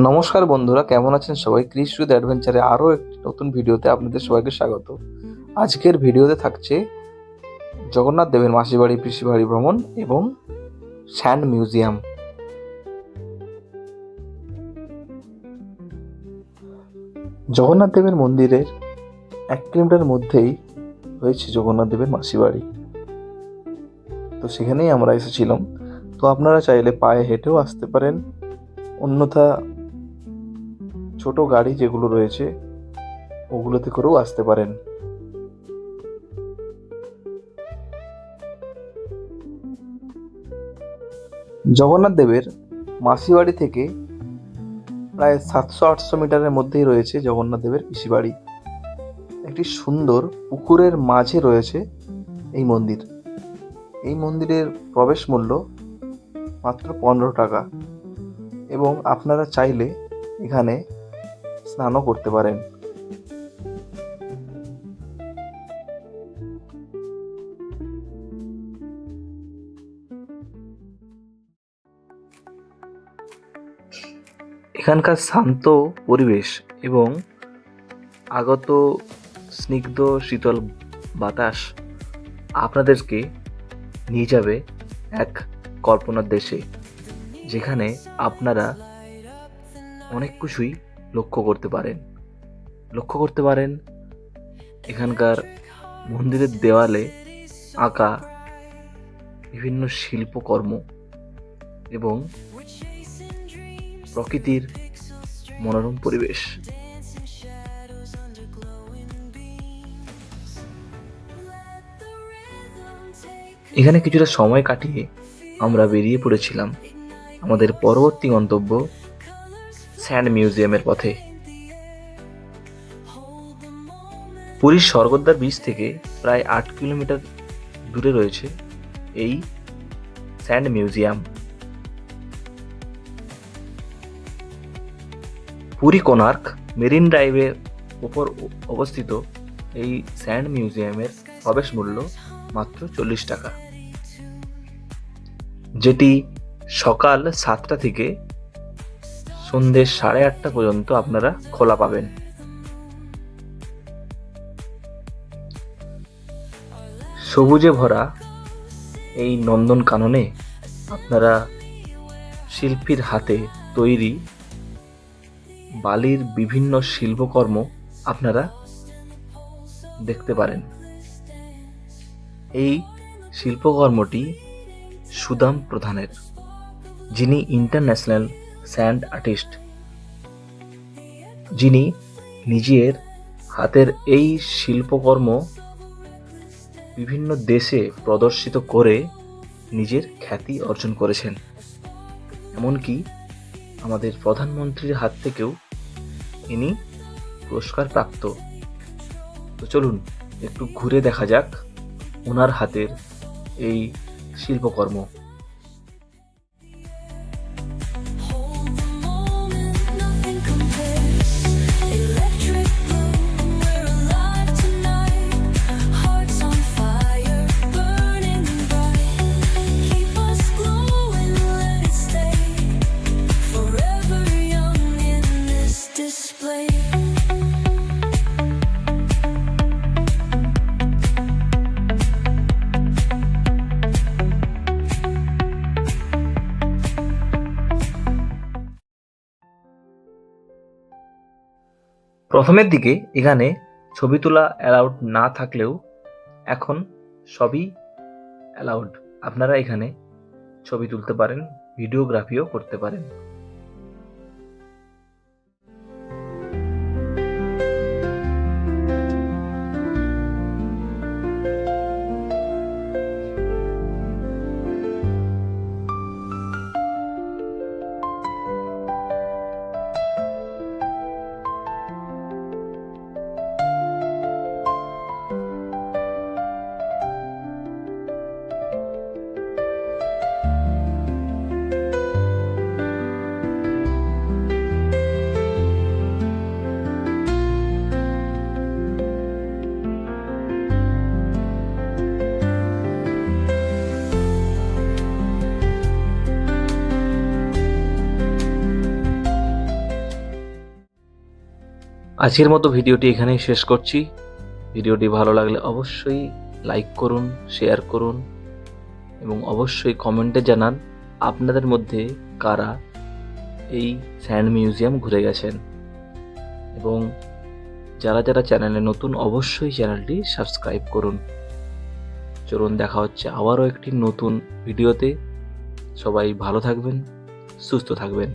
নমস্কার বন্ধুরা, কেমন আছেন সবাই? ক্রিস উইথ অ্যাডভেঞ্চারে আরও একটি নতুন ভিডিওতে আপনাদের সবাইকে স্বাগত। আজকের ভিডিওতে থাকছে জগন্নাথ দেবের মাসির বাড়ি পিসি বাড়ি ভ্রমণ এবং স্যান্ড মিউজিয়াম। জগন্নাথ দেবের মন্দিরের এক কিলোমিটার মধ্যেই রয়েছে জগন্নাথ দেবের মাসি বাড়ি তো সেখানেই আমরা এসেছিলাম। তো আপনারা চাইলে পায়ে হেঁটেও আসতে পারেন। অন্যথা ছোট গাড়ি যেগুলো রয়েছে, ওগুলোতে করেও আসতে পারেন। জগন্নাথ দেবের মাসিবাড়ি থেকে প্রায় সাতশো আটশো মিটারের মধ্যেই রয়েছে জগন্নাথ দেবের পিসিবাড়ি। একটি সুন্দর পুকুরের মাঝে রয়েছে এই মন্দির। এই মন্দিরের প্রবেশ মূল্য মাত্র পনেরো টাকা। এবং আপনারা চাইলে এখানে স্নানও করতে পারেন। এখানকার শান্ত পরিবেশ এবং আগত স্নিগ্ধ শীতল বাতাস আপনাদেরকে নিয়ে যাবে এক কল্পনার দেশে, যেখানে আপনারা অনেক কিছুই লক্ষ্য করতে পারেন। লক্ষ্য করতে পারেন, এখানকার মন্দিরের দেওয়ালে আঁকা বিভিন্ন শিল্পকর্ম এবং প্রকৃতির মনোরম পরিবেশ। এখানে কিছুটা সময় কাটিয়ে আমরা বেরিয়ে পড়েছিলাম। আমাদের পরবর্তী গন্তব্য স্যান্ড মিউজিয়ামের পথে। পুরীর স্বর্গদ্বার বীচ থেকে প্রায় আট কিলোমিটার দূরে রয়েছে এই sand museum. Puri Konark marine ড্রাইভের উপর অবস্থিত এই স্যান্ড মিউজিয়ামের প্রবেশ মূল্য মাত্র চল্লিশ টাকা। যেটি সকাল সাতটা থেকে সন্ধ্যে সাড়ে আটটা পর্যন্ত আপনারা খোলা পাবেন। সবুজে ভরা এই নন্দন কাননে আপনারা শিল্পীর হাতে তৈরি বালির বিভিন্ন শিল্পকর্ম আপনারা দেখতে পারেন। এই শিল্পকর্মটি সুদাম প্রধানের, যিনি ইন্টারন্যাশনাল স্যান্ড আর্টিস্ট, যিনি নিজের হাতের এই শিল্পকর্ম বিভিন্ন দেশে প্রদর্শিত করে নিজের খ্যাতি অর্জন করেছেন। এমনকি আমাদের প্রধানমন্ত্রীর হাত থেকেও ইনি পুরস্কার প্রাপ্ত তো চলুন, একটু ঘুরে দেখা যাক ওনার হাতের এই শিল্পকর্ম। প্রথমের দিকে এখানে ছবি তোলা অ্যালাউড না থাকলেও এখন সবই অ্যালাউড আপনারা এখানে ছবি তুলতে পারেন ভিডিওগ্রাফিও করতে পারেন। আজকের মতো ভিডিওটি এখানেই শেষ করছি। ভিডিওটি ভালো লাগলে অবশ্যই লাইক করুন, শেয়ার করুন এবং অবশ্যই কমেন্টে জানান আপনাদের মধ্যে কারা এই স্যান্ড মিউজিয়াম ঘুরে গেছেন। এবং যারা যারা চ্যানেলে নতুন অবশ্যই চ্যানেলটি সাবস্ক্রাইব করুন। চলুন দেখা হচ্ছে আবারও একটি নতুন ভিডিওতে। সবাই ভালো থাকবেন, সুস্থ থাকবেন।